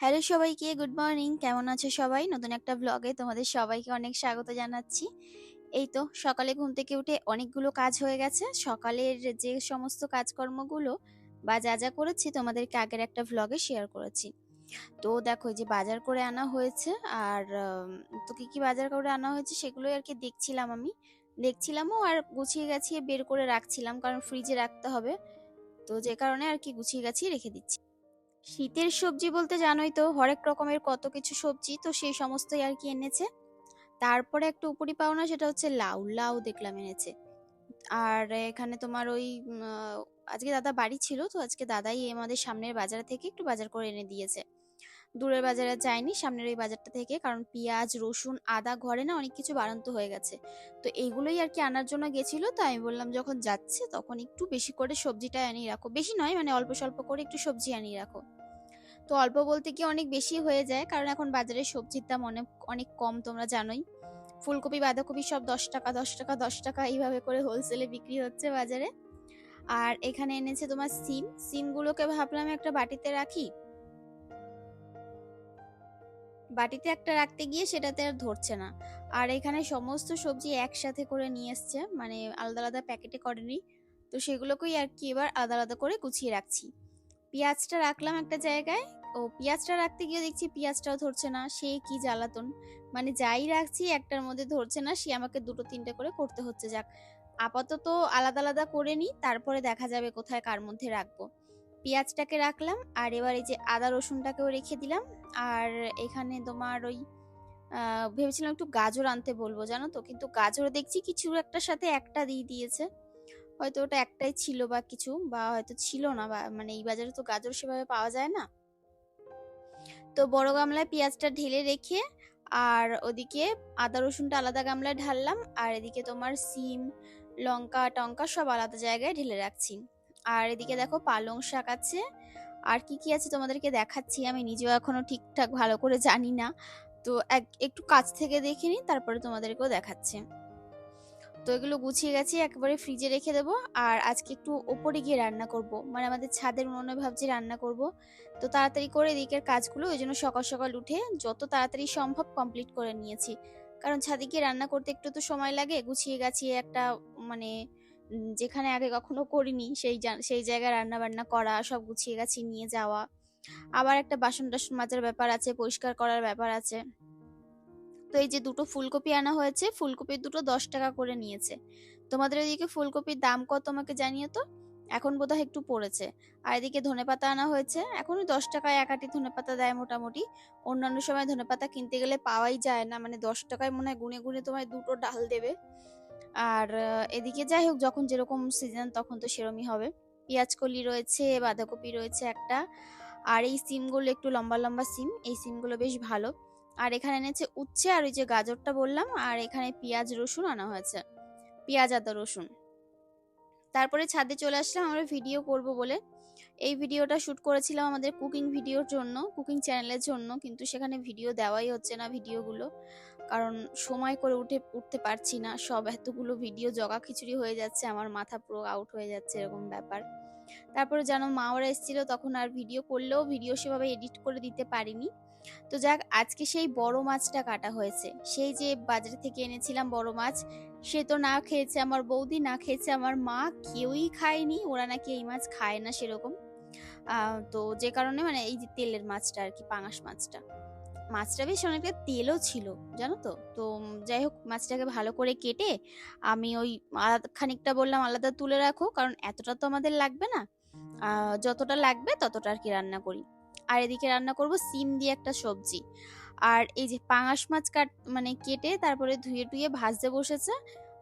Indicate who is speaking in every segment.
Speaker 1: Hello সবাইকে, good morning. কেমন আছো সবাই? নতুন একটা ব্লগে তোমাদের সবাইকে অনেক স্বাগত জানাচ্ছি। এই তো সকালে ঘুম থেকে উঠে অনেকগুলো কাজ হয়ে গেছে। সকালের যে সমস্ত কাজকর্মগুলো বা যা যা করেছি তোমাদেরকে আগের একটা ভ্লগে শেয়ার করেছি। তো দেখো যে বাজার করে আনা হয়েছে আর তো কি কি বাজার করে আনা হয়েছে সেগুলোই আর কি দেখছিলাম আমি। দেখছিলামও আর গুছিয়ে গাছিয়ে বের করে রাখছিলাম কারণ ফ্রিজে রাখতে হবে। তো যে কারণে আর কি গুছিয়ে গাছিয়ে রেখে দিচ্ছি। শীতের সবজি বলতে জানোই তো, হরেক রকমের কত কিছু সবজি, তো সেই সমস্তই আর কি এনেছে। তারপরে একটা উপরি পাওনা, সেটা হচ্ছে লাউ। লাউ দেখলাম এনেছে। আর এখানে তোমার ওই আজকে দাদা বাড়ি ছিল, তো আজকে দাদাই আমাদের সামনের বাজার থেকে একটু বাজার করে এনে দিয়েছে। দূরের বাজারে যায়নি, সামনের ওই বাজারটা থেকে, কারণ পেঁয়াজ, রসুন, আদা ঘরে না অনেক কিছু বাড়ন্ত হয়ে গেছে। তো এইগুলোই আর কি আনার জন্য গেছিল, তো আমি বললাম যখন যাচ্ছে তখন একটু বেশি করে সবজিটা আনিয়ে রাখো। বেশি নয় মানে অল্প স্বল্প করে একটু সবজি আনিয়ে রাখো। তো অল্প বলতে কি অনেক বেশি হয়ে যায়। কারণ এখন বাজারে সবজির দাম অনেক অনেক কম তোমরা জানোই। ফুলকপি, বাঁধাকপি সব দশ টাকা দশ টাকা দশ টাকা এইভাবে করে হোলসেলে বিক্রি হচ্ছে বাজারে। আর এখানে এনেছে তোমার সিম। সিমগুলোকে ভাবলাম একটা বাটিতে রাখি। বাটিতে একটা রাখতে গিয়ে সেটাতে আর ধরছে না। আর এখানে সমস্ত সবজি একসাথে করে নিয়ে এসছে। মানে আলাদা আলাদা প্যাকেটে করেনি। তো সেগুলোকেই আর কি এবার আলাদা আলাদা করে গুছিয়ে রাখছি। পেঁয়াজটা রাখলাম একটা জায়গায়। ও পেঁয়াজটা রাখতে গিয়ে দেখছি পেঁয়াজটাও ধরছে না, সে কি জ্বালাতন। মানে যাই রাখছি একটার মধ্যে ধরছে না, সে আমাকে দুটো তিনটে করে করতে হচ্ছে। যাক, আপাতত আলাদা আলাদা করে নিই, তারপরে দেখা যাবে কোথায় কার মধ্যে রাখব। পেঁয়াজটাকে রাখলাম, আর এবার এই যে আদা রসুনটাকেও রেখে দিলাম। আর এখানে তোমার ওই ভেবেছিলাম একটু গাজর আনতে বলব, জানো তো? কিন্তু গাজর দেখছি কিছু একটার সাথে একটা দিয়ে দিয়েছে। হয়তো ওটা একটাই ছিল বা কিছু বা হয়তো ছিল না বা মানে এই বাজারে তো গাজর সেভাবে পাওয়া যায় না। তো বড় গামলায় পেঁয়াজটা ঢেলে রেখে আর ওদিকে আদা, রসুনটা আলাদা গামলায় ঢাললাম আর এদিকে তোমার সিম, লঙ্কা, টঙ্কা সব আলাদা জায়গায় ঢেলে রাখছি। আর এদিকে দেখো পালং শাক আছে। আর কি কি আছে তোমাদেরকে দেখাচ্ছি আমি নিজেও এখনও ঠিকঠাক ভালো করে জানি না। তো এক, একটু কাছ থেকে দেখে নিই, তারপরে তোমাদেরকেও দেখাচ্ছি। তো এগুলো গুছিয়ে গেছি, একেবারে ফ্রিজে রেখে দেবো। আর আজকে একটু ওপরে গিয়ে রান্না করব। মানে আমাদের ছাদের উনুনে ভাবছি রান্না করব। তো তাড়াতাড়ি করে এদিকের কাজগুলো, ওই জন্য সকাল সকাল উঠে যত তাড়াতাড়ি সম্ভব কমপ্লিট করে নিয়েছি। কারণ ছাদে গিয়ে রান্না করতে একটু তো সময় লাগে, গুছিয়ে গাছিয়ে একটা মানে যেখানে আগে কখনো করিনি, সেই সেই জায়গায় রান্না বান্না করা, সব গুছিয়ে গাছিয়ে নিয়ে যাওয়া। আবার একটা বাসন টাসন মাজার ব্যাপার আছে, পরিষ্কার করার ব্যাপার আছে। তো এই যে দুটো ফুলকপি আনা হয়েছে, ফুলকপির দুটো দশ টাকা করে নিয়েছে। তোমাদের ওইদিকে ফুলকপির দাম কত আমাকে জানিয়ে তো? এখন বোধহয় একটু পড়েছে। আর এদিকে ধনেপাতা আনা হয়েছে এখনই দশ টাকায় এক আটি ধনেপাতা দেয় মোটামুটি। অন্যান্য সময় ধনেপাতা কিনতে গেলে পাওয়াই যায় না মানে দশ টাকায় মনে হয় গুনে গুনে তোমায় দুটো ডাল দেবে। আর এদিকে যাই হোক, যখন যেরকম সিজন তখন তো সেরমই হবে। পেঁয়াজ কলি রয়েছে, বাঁধাকপি রয়েছে একটা। আর এই সিমগুলো একটু লম্বা লম্বা সিম, এই সিমগুলো বেশ ভালো। আর এখানে এনেছে উচ্ছে আর ওই যে গাজরটা বললাম, আর এখানে পেঁয়াজ রসুন আনা হয়েছে। পেঁয়াজ, আদা, রসুন। তারপরে ছাদে চলে আসলাম, আমরা ভিডিও করব বলে। এই ভিডিওটা শ্যুট করেছিলাম আমাদের কুকিং ভিডিওর জন্য, কুকিং চ্যানেলের জন্য, কিন্তু সেখানে ভিডিও দেওয়াই হচ্ছে না ভিডিওগুলো। কারণ সময় করে উঠে, উঠতে পারছি না, সব এতগুলো ভিডিও জগা খিচুড়ি হয়ে যাচ্ছে, আমার মাথা পুরো আউট হয়ে যাচ্ছে এরকম ব্যাপার। তারপরে যেন মা ওরা এসেছিল, তখন আর ভিডিও করলেও, ভিডিও সেভাবে এডিট করে দিতে পারিনি। তো যাক, আজকে সেই বড় মাছটা কাটা হয়েছে। সেই যে বাজার থেকে এনেছিলাম বড় মাছ, সে তো না খেয়েছে আমার বৌদি, না খেয়েছে আমার মা, কেউই খায়নি, ওরা নাকি এই মাছ খায় না সেরকম। তো যে কারণে মানে এই যে তেলের মাছটা আর কি, পাঙাশ মাছটা। মাছটা বেশ অনেকটা তেলও ছিল, জানো তো? তো যাই হোক, মাছটাকে ভালো করে কেটে আমি ওই খানিকটা বললাম আলাদা তুলে রাখো, কারণ এতটা তো আমাদের লাগবে না। যতটা লাগবে ততটা আর কি রান্না করি। আর এদিকে রান্না করব সিম দিয়ে একটা সবজি। আর এই যে পাঙাশ মাছ কাট মানে কেটে তারপরে ধুয়ে টুয়ে ভাজতে বসেছে।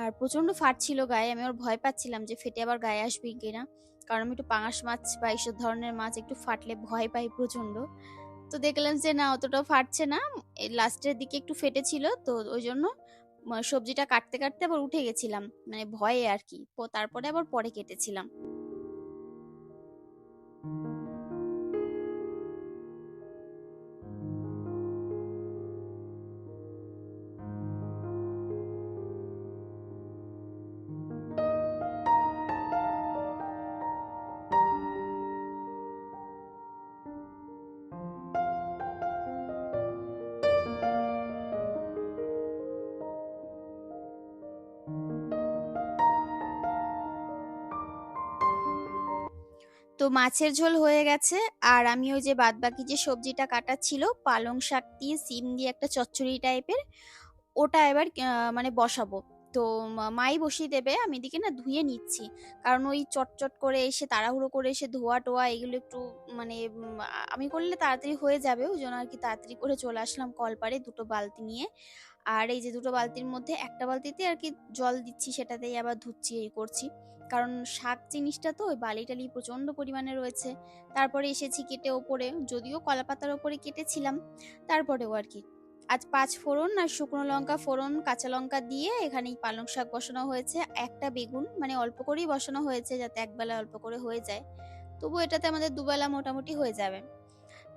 Speaker 1: আর প্রচণ্ড ফাটছিল গায়ে, আমি ওর ভয় পাচ্ছিলাম যে ফেটে আবার গায়ে আসবে কিনা। কারণ আমি একটু পাঙাশ মাছ বা এইসব ধরনের মাছ একটু ফাটলে ভয় পাই প্রচণ্ড তো দেখলাম যে না, অতটাও ফাটছে না। লাস্টের দিকে একটু ফেটেছিল, তো ওই জন্য সবজিটা কাটতে কাটতে আবার উঠে গেছিলাম। মানে ভয়ে আর কি। তারপরে আবার পরে কেটেছিলাম। তো মাছের ঝোল হয়ে গেছে। আর আমি ওই যে বাদবাকি যে সবজিটা কাটা ছিল, পালং শাক দিয়ে, সিম দিয়ে একটা চচ্চড়ি টাইপের, ওটা এবার মানে বসাবো। তো মাই বসিয়ে দেবে, আমি এদিকে না ধুয়ে নিচ্ছি। কারণ ওই চটচট করে এসে, তাড়াহুড়ো করে এসে ধোয়া টোয়া, এগুলো একটু মানে আমি করলে তাড়াতাড়ি হয়ে যাবে, ওই জন্য আর কি তাড়াতাড়ি করে চলে আসলাম কলপারে দুটো বালতি নিয়ে। আর এই যে দুটো বালতির মধ্যে একটা বালতিতে আর কি জল দিচ্ছি, সেটাতেই আবার ধুচ্ছি, এই করছি। কারণ শাক জিনিসটা তো ওই বালি টালি প্রচণ্ড পরিমাণে রয়েছে। তারপরে এসেছি কেটে ওপরে, যদিও কলা পাতার ওপরে কেটেছিলাম, তারপরেও আর কি। আজ পাঁচ ফোড়ন আর শুকনো লঙ্কা ফোড়ন, কাঁচা লঙ্কা দিয়ে এখানে পালং শাক বসানো হয়েছে। একটা বেগুন মানে অল্প করেই বসানো হয়েছে যাতে একবেলা অল্প করে হয়ে যায়। তবু এটাতে আমাদের দুবেলা মোটামুটি হয়ে যাবে।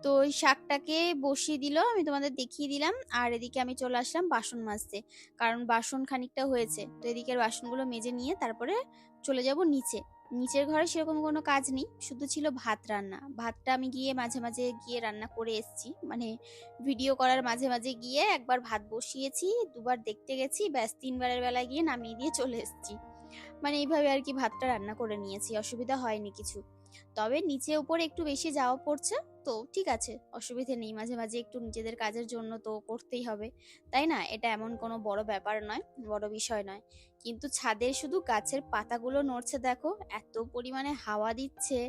Speaker 1: তো ওই শাকটাকে বসিয়ে দিল, আমি তোমাদের দেখিয়ে দিলাম। আর এদিকে আমি চলে আসলাম বাসন মাজতে, কারণ বাসন খানিকটা হয়েছে। তো এদিকের বাসনগুলো মেজে নিয়ে তারপরে চলে যাব নিচে। নিচের ঘরে সেরকম কোনো কাজ নেই, শুধু ছিল ভাত রান্না। ভাতটা আমি গিয়ে মাঝে মাঝে গিয়ে রান্না করে এসেছি। মানে ভিডিও করার মাঝে মাঝে গিয়ে একবার ভাত বসিয়েছি, দুবার দেখতে গেছি, ব্যাস তিনবারের বেলায় গিয়ে নামিয়ে দিয়ে চলে এসেছি। মানে এইভাবে আর কি ভাতটা রান্না করে নিয়েছি, অসুবিধা হয়নি কিছু। তবে নিচে উপরে একটু বেশি যাওয়া পড়ছে, তো ঠিক আছে, অসুবিধে নেই। মাঝে মাঝে একটু নিজেদের কাজের জন্য তো করতেই হবে, তাই না? এটা এমন কোনো বড় ব্যাপার নয়, বড় বিষয় নয়। কিন্তু ছাদে শুধু গাছের পাতাগুলো নড়ছে দেখো, এত পরিমাণে হাওয়া দিচ্ছে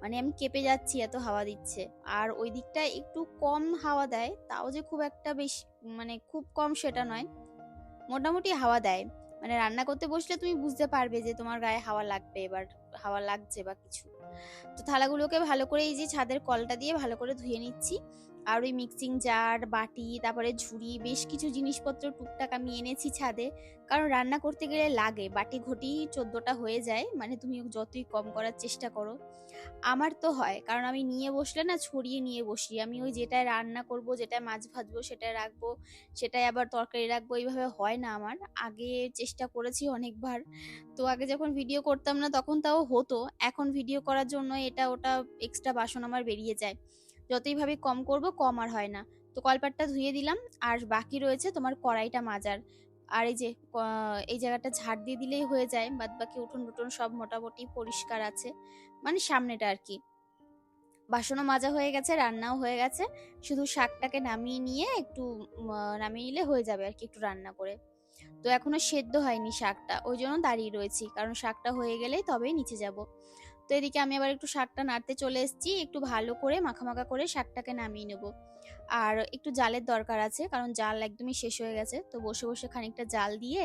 Speaker 1: মানে আমি কেঁপে যাচ্ছি এত হাওয়া দিচ্ছে। আর ওই দিকটা একটু কম হাওয়া দেয়, তাও যে খুব একটা বেশি মানে খুব কম সেটা নয়, মোটামুটি হাওয়া দেয়। মানে রান্না করতে বসলে তুমি বুঝতে পারবে যে তোমার গায়ে হাওয়া লাগবে এবার হাওয়া লাগছে বা কিছু। তো থালাগুলোকে ভালো করে এই যে ছাদের কলটা দিয়ে ভালো করে ধুয়ে নিচ্ছি। আর ওই মিক্সিং জার বাটি, তারপরে ঝুড়ি, বেশ কিছু জিনিসপত্র টুকটাক আমি এনেছি ছাদে। কারণ রান্না করতে গেলে লাগে, বাটি ঘটি চোদ্দটা হয়ে যায়। মানে তুমি যতই কম করার চেষ্টা করো। আমার তো হয়। কারণ আমি নিয়ে বসলে না ছড়িয়ে নিয়ে বসি। আমি ওই যেটায় রান্না করব, যেটায় মাছ ভাজবো, সেটায় রাখব সেটাই আবার তরকারি রাখব, এইভাবে হয় না আমার। আগে চেষ্টা করেছি অনেকবার। তো আগে যখন ভিডিও করতাম না, তখন তাও হতো। এখন ভিডিও করার জন্য এটা ওটা এক্সট্রা বাসন আমার বেরিয়ে যায়। যতই ভাবে কম করব, কম আর হয় না। তো কলপাটটা ধুয়ে দিলাম। আর বাকি রয়েছে তোমার কড়াইটা মাজার। আর এই যে এই জায়গাটা ঝাড় দিয়ে দিলেই হয়ে যায় বাদ বাকি উঠোন টুটন সব মোটামুটি পরিষ্কার আছে মানে সামনেটা আর কি। বাসনও মাজা হয়ে গেছে, রান্নাও হয়ে গেছে, শুধু শাকটাকে নামিয়ে নিয়ে একটু নামিয়ে নিলে হয়ে যাবে আর কি একটু রান্না করে। তো এখনও সেদ্ধ হয়নি শাকটা, ওই জন্য দাঁড়িয়ে রয়েছি, কারণ শাকটা হয়ে গেলেই তবেই নিচে যাব। তো এদিকে আমি আবার একটু শাকটা নাড়তে চলে এসেছি, একটু ভালো করে মাখা মাখা করে শাকটাকে নামিয়ে নেব। আর একটু জালের দরকার আছে, কারণ জাল একদমই শেষ হয়ে গেছে। তো বসে বসে খানিকটা জাল দিয়ে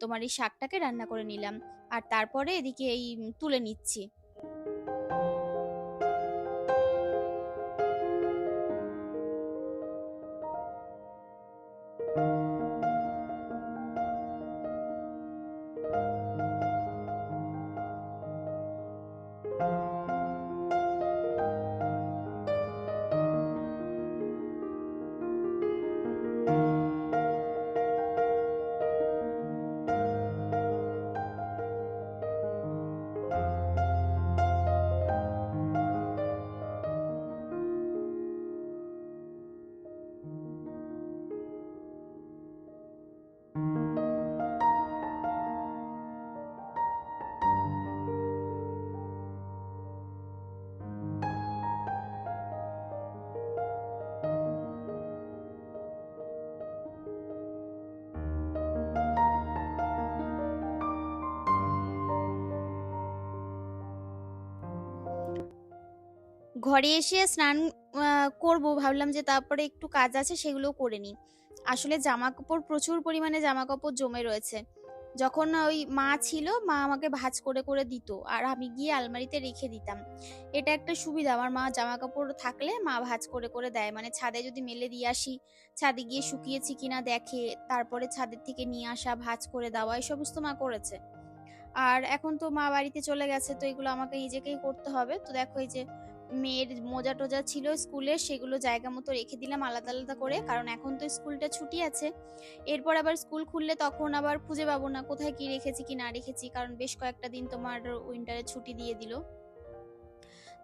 Speaker 1: তোমার এই শাকটাকে রান্না করে নিলাম। আর তারপরে এদিকে এই তুলে নিচ্ছি। ঘরে এসে স্নান করব। ভাবলাম যে তারপরে একটু কাজ আছে সেগুলো করে নিই। আসলে জামা কাপড় প্রচুর পরিমাণে জামা কাপড় জমে রয়েছে। যখন ওই মা ছিল, মা আমাকে ভাজ করে করে দিত। আর আমি গিয়ে আলমারিতে রেখে দিতাম। এটা একটা সুবিধা। আমার মা জামা কাপড় থাকলে মা ভাজ করে করে দেয়। মানে ছাদে যদি মেলে দিয়ে আসি, ছাদে গিয়ে শুকিয়েছি কিনা দেখে, তারপরে ছাদের থেকে নিয়ে আসা, ভাজ করে দেওয়া, এই সমস্ত মা করেছে। আর এখন তো মা বাড়িতে চলে গেছে, তো এগুলো আমাকে নিজেকেই করতে হবে। তো দেখো এই যে মেয়ের মোজা টোজা ছিল স্কুলের সেগুলো জায়গা মতো রেখে দিলাম আলাদা আলাদা করে। কারণ এখন তো স্কুলটা ছুটি আছে। এরপর আবার স্কুল খুললে তখন আবার খুঁজে পাবো না কোথায় কি রেখেছি, কি না রেখেছি, কারণ বেশ কয়েকটা দিন তোমার উইন্টারে ছুটি দিয়ে দিল।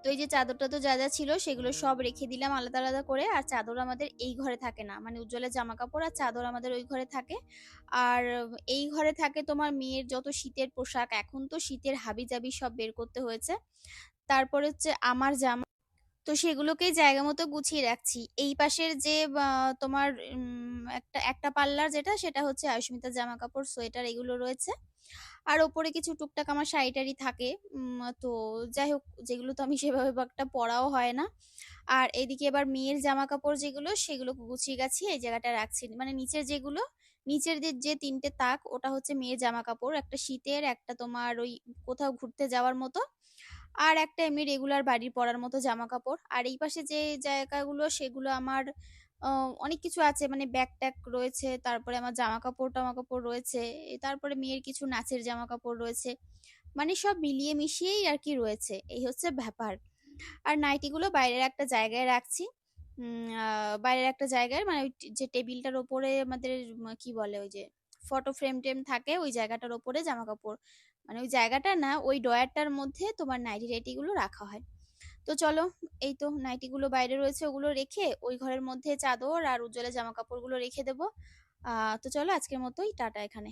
Speaker 1: তো এই যে চাদরটা তো যা যা ছিল সেগুলো সব রেখে দিলাম আলাদা আলাদা করে। আর চাদর আমাদের এই ঘরে থাকে না। মানে উজ্জ্বলের জামা কাপড় আর চাদর আমাদের ওই ঘরে থাকে। আর এই ঘরে থাকে তোমার মেয়ের যত শীতের পোশাক, এখন তো শীতের হাবি জাবি সব বের করতে হয়েছে। তারপরে হচ্ছে আমার জামা। তো সেগুলোকেই জায়গা মতো গুছিয়ে রাখছি। এই পাশের যে তোমার একটা একটা পাল্লার যেটা, সেটা হচ্ছে আয়ুষ্মিতার জামা কাপড় সোয়েটার এগুলো রয়েছে। আর ওপরে কিছু টুকটাক আমার শাড়ি টাড়ি থাকে তো যাই হোক, যেগুলো তো আমি সেভাবে একটা পরাও হয় না। আর এদিকে এবার মেয়ের জামা কাপড় যেগুলো সেগুলো গুছিয়ে গাছিয়ে এই জায়গাটা রাখছি। মানে নিচের যেগুলো, নিচের যে যে তিনটে তাক, ওটা হচ্ছে মেয়ের জামা কাপড় একটা শীতের, একটা তোমার ওই কোথাও ঘুরতে যাওয়ার মতো। আর একটা এমনি রেগুলার বাড়ির পরার মতো জামা কাপড় আর এই পাশে যে জায়গাগুলো, সেগুলো আমার অনেক কিছু আছে। মানে ব্যাগ ট্যাগ রয়েছে, তারপরে আমার জামা কাপড় টামা কাপড় রয়েছে তারপরে মেয়ের কিছু নাচের জামা কাপড় রয়েছে। মানে সব মিলিয়ে মিশিয়েই আর কি রয়েছে। এই হচ্ছে ব্যাপার। আর নাইটিগুলো বাইরের একটা জায়গায় রাখছি। বাইরের একটা জায়গায় মানে যে টেবিলটার ওপরে আমাদের কি বলে ওই যে ফটো ফ্রেম টেম থাকে, ওই জায়গাটার ওপরে জামা কাপড় মানে ওই জায়গাটা না, ওই ডয়ারটার মধ্যে তোমার নাইটি টাইটিগুলো রাখা হয়। তো চলো, এই তো নাইটিগুলো বাইরে রয়েছে, ওগুলো রেখে ওই ঘরের মধ্যে চাদর আর উজ্জ্বলের জামা কাপড়গুলো রেখে দেবো। তো চলো আজকের মতোই, টাটা এখানে।